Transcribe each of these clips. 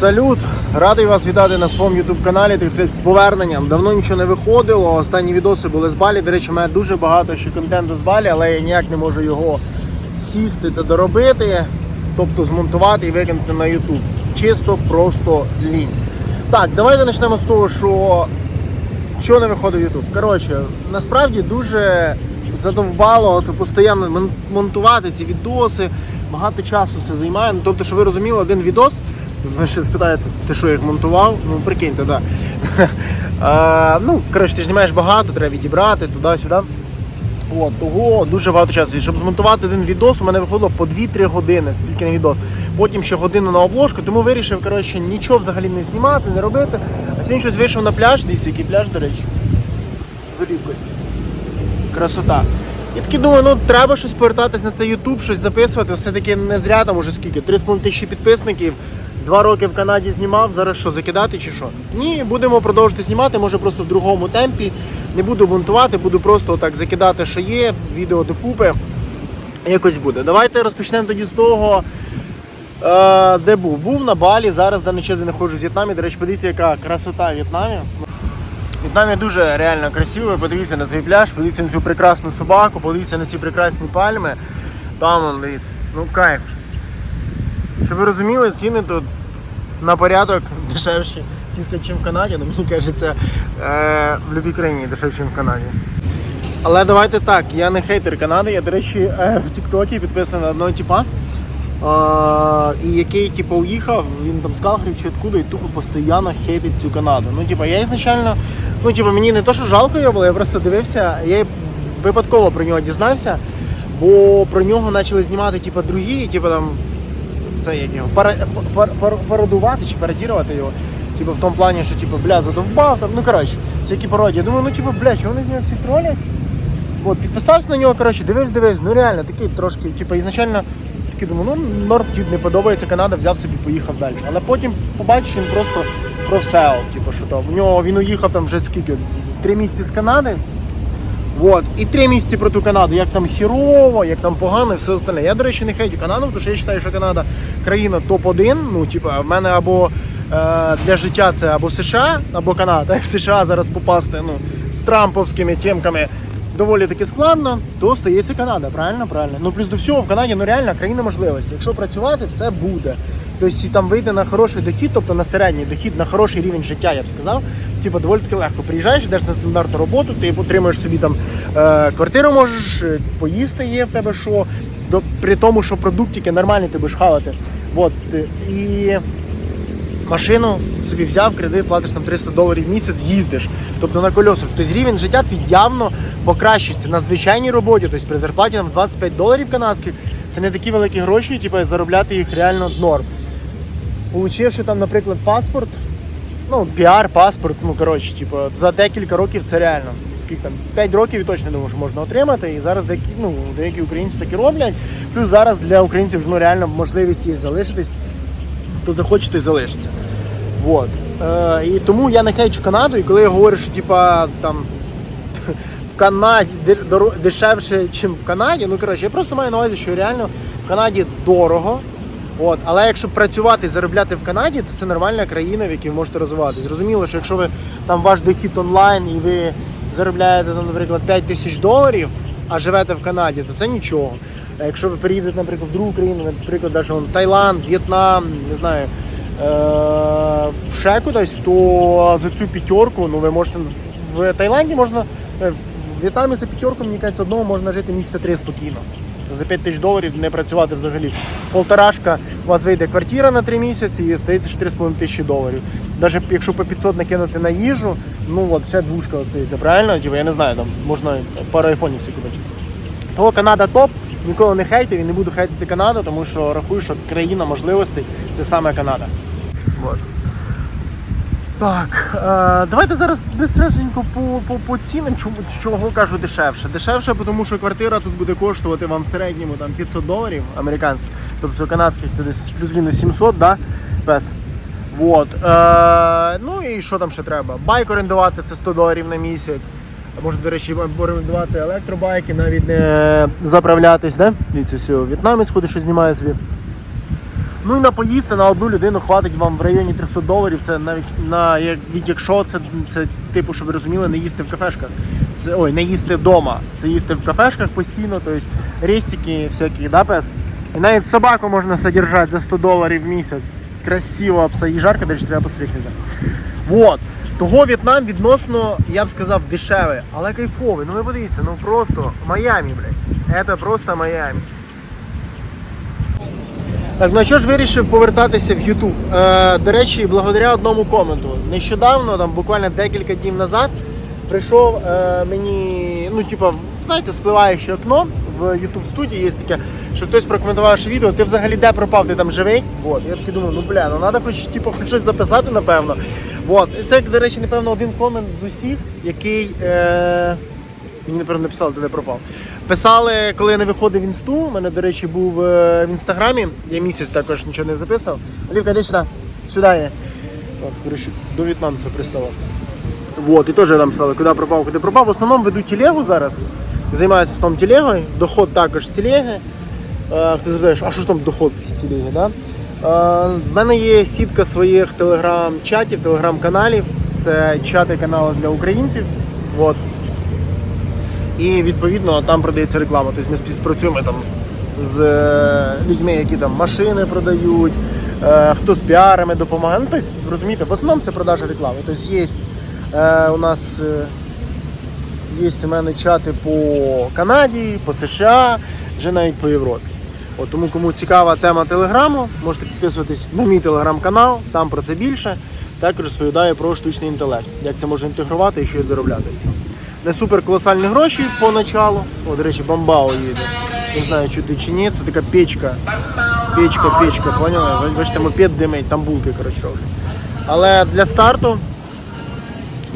Салют! Радий вас вітати на своєму YouTube каналі, так сказати, з поверненням. Давно нічого не виходило. Останні відоси були з Балі. До речі, у мене дуже багато ще контенту з Балі, але я ніяк не можу його сісти та доробити, тобто змонтувати і викинути на YouTube. Чисто просто лінь. Так, давайте почнемо з того, що що не виходить в YouTube. Коротше, насправді дуже задовбало от, постійно монтувати ці відоси. Багато часу це займає. Ну, тобто, що ви розуміли, один відос. Ви ще спитаєте, ти що їх монтував? Ну прикиньте. Да. ну, коротше, ти знімаєш багато, треба відібрати туди-сюди. От, того дуже багато часу. Щоб змонтувати один відос, у мене виходило по 2-3 години, це тільки на відос. Потім ще годину на обложку, тому вирішив коротше, нічого взагалі не знімати, не робити. А сьогодні щось вийшов на пляж, дивіться, який пляж, до речі. З. Красота. Я такий думаю, ну треба щось повертатись на цей YouTube, щось записувати. Все-таки не зря там уже скільки, 3,5 тисячі підписників. Два роки в Канаді знімав, зараз що, закидати чи що? Ні, будемо продовжувати знімати, може просто в другому темпі. Не буду бунтувати, буду просто отак закидати, що є, відео докупи. Якось буде. Давайте розпочнемо тоді з того, е, де був. Був на Балі, зараз даний час я знаходжусь в В'єтнамі. До речі, подивіться, яка красота в В'єтнамі. В'єтнамі дуже реально красиво. Подивіться на цей пляж, подивіться на цю прекрасну собаку, подивіться на ці прекрасні пальми. Там ну кайф. Щоб ви розуміли, ціни тут на порядок дешевші, ніж в Канаді, ну мені кажеться, е, в будь-якій країні дешевші, ніж в Канаді. Але давайте так, я не хейтер Канади, я, до речі, е, в Тіктокі підписаний на одного типа. А, і який типу, уїхав, він там з Калгарі чи откуда і тупо постійно хейтить цю Канаду. Ну, типу, я ізначально, ну, типу, мені не то, що жалко його було, я просто дивився, я випадково про нього дізнався, бо про нього почали знімати типу, другі, типу там, це як його, пара, пар, пар, пародувати чи пародірувати його. Типу в тому плані, що типу, бля, задовбав, там, ну коротше, всякі пародії. Думаю, ну типу, бля, чого вони з нього всі тролять? От, підписався на нього, коротше, дивився, дивився, ну реально, такий трошки, типу, ізначально такий думаю, ну норм, тип, не подобається Канада, взяв собі, поїхав далі. Але потім побачив, він просто про все, типу, що то. В нього він уїхав там вже скільки, три місяці з Канади. Вот. І три місяці про ту Канаду, як там хірово, як там погано і все остальне. Я, до речі, не хейтю Канаду, тому що я вважаю, що Канада країна топ-1. Ну, типа, в мене або е, для життя це або США, або Канада. Як в США зараз попасти ну, з трамповськими темками доволі таки складно, то стається Канада, правильно? Правильно. Ну плюс до всього в Канаді ну реально країна можливості. Якщо працювати, все буде. Тобто там вийти на хороший дохід, тобто на середній дохід, на хороший рівень життя, я б сказав. Типу, доволі таки легко. Приїжджаєш, йдеш на стандартну роботу, ти отримуєш собі там е, квартиру, можеш е, поїсти є в тебе що. До, при тому, що продуктики нормальні ти будеш хавати. От, е, і машину собі взяв кредит, платиш там 300 доларів в місяць, їздиш. Тобто на кольосах. Тобто рівень життя твій явно покращиться на звичайній роботі, тобто при зарплаті там 25 доларів канадських. Це не такі великі гроші, типу, заробляти їх реально норм. Получивши там, наприклад, паспорт, ну, піар, паспорт, ну коротше, типу, за декілька років це реально. Скільки там 5 років я точно думаю, що можна отримати. І зараз деякі, ну, деякі українці такі роблять. Плюс зараз для українців ну, реально можливість є залишитись, захоче, той залишиться. Вот. Е, і тому я не хейчу Канаду, і коли я говорю, що типа там Канаді дешевше, ніж в Канаді, ну коротше, я просто маю на увазі, що реально в Канаді дорого. От, але якщо працювати і заробляти в Канаді, то це нормальна країна, в якій ви можете розвиватися. Зрозуміло, що якщо ви там ваш дохід онлайн і ви заробляєте, там, наприклад, 5 тисяч доларів, а живете в Канаді, то це нічого. А якщо ви переїдете, наприклад, в другу країну, наприклад, навіть вон, Таїланд, В'єтнам, не знаю, е- ще кудись, то за цю п'ятерку, ну ви можете в Таїланді можна, е, в В'єтнамі за п'ятерку, мені кажеться, одного можна жити місяця три спокійно. За 5 тисяч доларів не працювати взагалі. Полторашка, у вас вийде квартира на 3 місяці і стається 4,5 тисячі доларів. Навіть якщо по 500 накинути на їжу, ну от ще двушка остається, правильно? Типу, я не знаю, там можна пару айфонів всі купити. Того Канада топ, ніколи не хейтив і не буду хейтити Канаду, тому що рахую, що країна можливостей це саме Канада. Вот. Так, е, давайте зараз бистренько по, по, по цінам, чому, чого кажу дешевше. Дешевше, тому що квартира тут буде коштувати вам в середньому там, 500 доларів американських, тобто канадських це десь плюс-мінус 700, да? Без. Вот. Е, ну і що там ще треба? Байк орендувати це 100 доларів на місяць. Може, до речі, орендувати електробайки, навіть не заправлятись, да? Дивіться, все, в'єтнамець ходить, що знімає собі. Ну і на поїсти на одну людину хватить вам в районі 300 доларів. Це навіть на як якщо це, це типу, щоб ви розуміли, не їсти в кафешках. Це ой, не їсти вдома. Це їсти в кафешках постійно, тобто рестики всякі, да, пес? І навіть собаку можна содержати за 100 доларів в місяць. Красиво, пса і до речі, треба постригтися. Вот. Того В'єтнам відносно, я б сказав, дешевий, але кайфовий. Ну ви подивіться, ну просто Майамі, блядь. Це просто Майамі. Так, ну а що ж вирішив повертатися в YouTube? Е, до речі, благодаря одному коменту. Нещодавно, там буквально декілька днів назад, прийшов е, мені, ну, типа, знаєте, спливаюче окно в YouTube студії є таке, що хтось прокоментував ваше відео, ти взагалі де пропав, ти там живий? Вот. Я такий думаю, ну бля, ну треба хоч, типу, хоч щось записати, напевно. Вот. І це, до речі, напевно, один комент з усіх, який. Е... Мені напевно написали, де пропав. Писали, коли я не виходив в інсту. У мене, до речі, був е, в інстаграмі. Я місяць також нічого не записав. Олівка, йди сюди. Сюди є. Так, коротше, до в'єтнамця приставав. Вот, і теж там писали, куди пропав, куди пропав. В основному веду телегу зараз. Займаюся з том телегою. Доход також з телеги. Е, Хто запитаєш, а що ж там доход в телегі? Да? Е, В мене є сітка своїх телеграм-чатів, телеграм-каналів. Це чати канали для українців. Вот. І відповідно там продається реклама. Тобто ми співпрацюємо там з е, людьми, які там машини продають, е, хто з піарами допомагає. Ну, тобто, розумієте, в основному це продажа реклами. Тобто є е, у нас є у мене чати по Канаді, по США, вже навіть по Європі. От, тому кому цікава тема телеграму, можете підписуватись на мій телеграм-канал, там про це більше. Також розповідаю про штучний інтелект, як це можна інтегрувати і щось заробляти з цього. Не супер колосальні гроші поначалу. О, до речі, бомбао їде. Не знаю, чути чи ні, це така печка. Печка, печка, поняли? Бачите, мопед димить, там булки, коротше. Але для старту,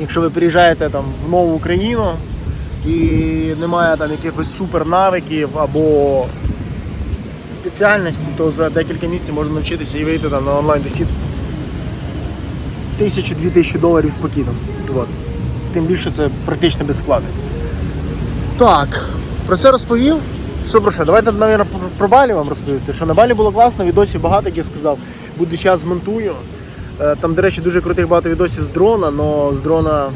якщо ви приїжджаєте там в нову країну і немає там якихось супер навиків або спеціальності, то за декілька місяців можна навчитися і вийти там на онлайн дохід тисячу-дві тисячі доларів спокійно. От. Тим більше це практично без вкладень. Так, про це розповів. Що про що? Давайте, мабуть, про Балі вам розповісти. Що на Балі було класно, відосів багато, як я сказав. Буде час змонтую. Е, Там, до речі, дуже крутих багато відосів з дрона, але з дрона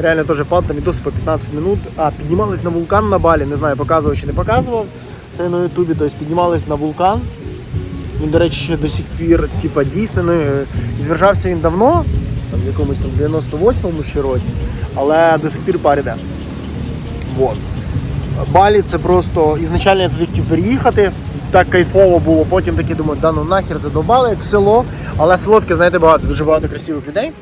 реально теж пад, там відоси по 15 минут. А, піднімались на вулкан на Балі, не знаю, показував чи не показував. Це на Ютубі, тобто піднімались на вулкан. Він, до речі, ще до сих пір типа, дійсний. І звержався він давно, там, в якомусь там 98-му ще році, але до сих пір пар іде. Вот. Балі це просто ізначально я туди хотів переїхати, так кайфово було, потім таки думаю, да ну нахер задовбали, як село, але село знаєте, багато, дуже багато красивих людей.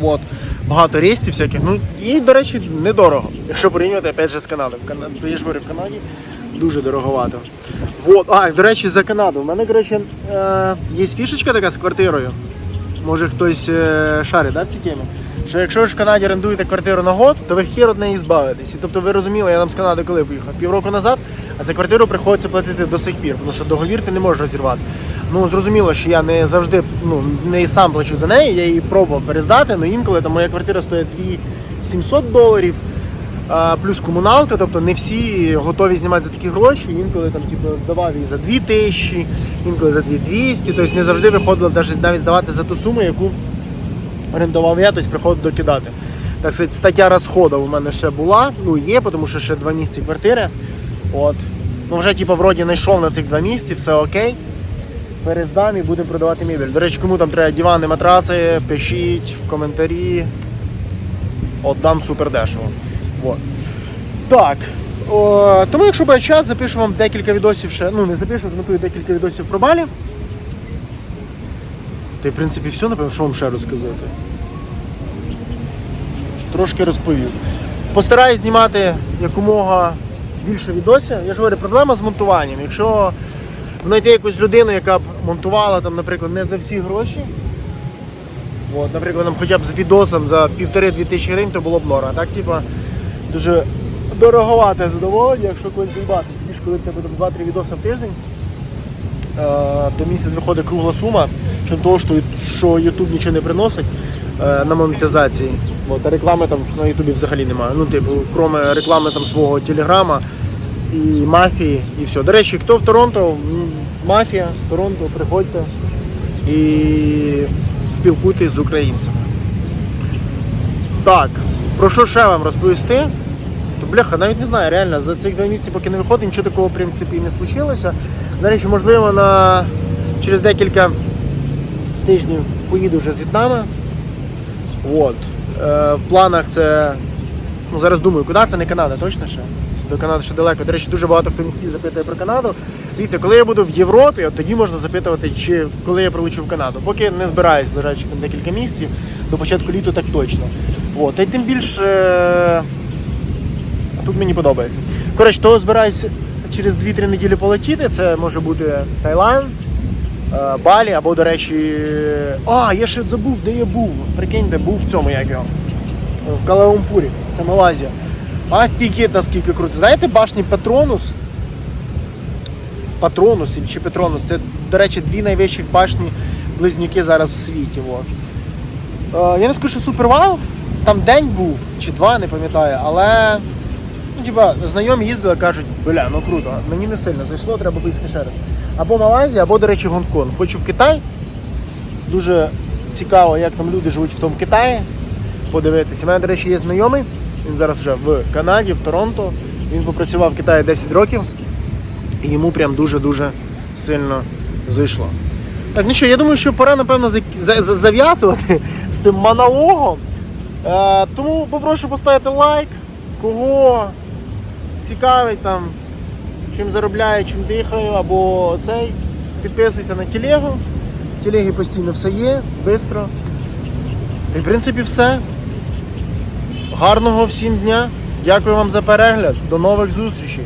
Вот. Багато рейстів всяких. Ну і, до речі, недорого. Якщо порівнювати опять же з Канадою. То я ж говорю, в Канаді дуже дороговато. Вот. А, до речі, за Канаду. У мене, коротше, е, є фішечка така з квартирою. Може хтось е, шарить да, в цій темі. Що якщо ви ж в Канаді орендуєте квартиру на год, то ви хір від неї збавитесь. І тобто ви розуміли, я там з Канади коли поїхав? Півроку назад, а за квартиру приходиться платити до сих пір, тому що договір ти не можеш розірвати. Ну зрозуміло, що я не завжди ну, не сам плачу за неї, я її пробував перездати, але інколи там моя квартира стоїть 2700 доларів. Плюс комуналка, тобто не всі готові знімати за такі гроші. Інколи там типу, здавав її за 2 тисячі, інколи за 2200. Тобто не завжди виходило навіть здавати за ту суму, яку орендував я, тобто приходить докидати. Так сказати, стаття розходів у мене ще була, ну є, тому що ще два місяці квартири. От. Ну вже типу, вроді знайшов на цих два місяці, все окей. Перездам і будемо продавати мебель. До речі, кому там треба дивани, матраси, пишіть в коментарі. Отдам супер дешево. Вот. Так. О, тому якщо буде час, запишу вам декілька відосів ще. Ну, не запишу, змотую декілька відосів про балі. Та й в принципі все, напевно, що вам ще розказати. Трошки розповів. Постараюсь знімати якомога більше відосів. Я ж говорю, проблема з монтуванням. Якщо знайти якусь людину, яка б монтувала, там, наприклад, не за всі гроші. От, наприклад, там, хоча б з відосом за півтори-дві тисячі гривень, то було б норма. Так, типа, дуже дороговате задоволення, якщо когось доїбати. Ніж коли в тебе там 2-3 відоси в тиждень, е, то місяць виходить кругла сума, що того, що, що YouTube нічого не приносить е, на монетизації. От, а реклами там на Ютубі взагалі немає. Ну, типу, крім реклами там свого телеграма і мафії, і все. До речі, хто в Торонто, мафія, Торонто, приходьте і спілкуйтесь з українцями. Так, про що ще вам розповісти? Бляха, навіть не знаю, реально, за цих два місяці, поки не виходить, нічого такого в принципі не случилося. До речі, можливо, на... через декілька тижнів поїду вже з В'єтнама. От. Е, в планах це. Ну, зараз думаю, куди це не Канада, точно ще? До Канади ще далеко. До речі, дуже багато хто в місті запитує про Канаду. Дивіться, коли я буду в Європі, от тоді можна запитувати, чи коли я прилечу в Канаду. Поки не збираюсь ближайші там декілька місяців, до початку літа так точно. От. Й тим більше тут мені подобається. Коротше, то збираюсь через 2-3 неділі полетіти. Це може бути Таїланд, е, Балі або, до речі. А, я ще забув, де я був. Прикиньте, був в цьому як його. В Калаумпурі, це Малайзія. Офігеть, наскільки круто. Знаєте, башні Патронус? Патронус чи Петронус. Це, до речі, дві найвищих башні близнюки зараз в світі. Е, я не скажу, що супер вау. Там день був, чи два, не пам'ятаю, але ну, типа, знайомі їздили, кажуть, бля, ну круто, мені не сильно зайшло, треба поїхати ще раз. Або Малайзія, або, до речі, Гонконг. Хочу в Китай. Дуже цікаво, як там люди живуть в тому Китаї. Подивитися. У мене, до речі, є знайомий. Він зараз вже в Канаді, в Торонто. Він попрацював в Китаї 10 років. І йому прям дуже-дуже сильно зайшло. Так, ну що, я думаю, що пора, напевно, зав'язувати з тим монологом. Е, тому попрошу поставити лайк, кого цікавить там, чим заробляю, чим дихаю, або цей. Підписуйся на телегу. В телегі постійно все є, швидко. І в принципі все. Гарного всім дня. Дякую вам за перегляд. До нових зустрічей.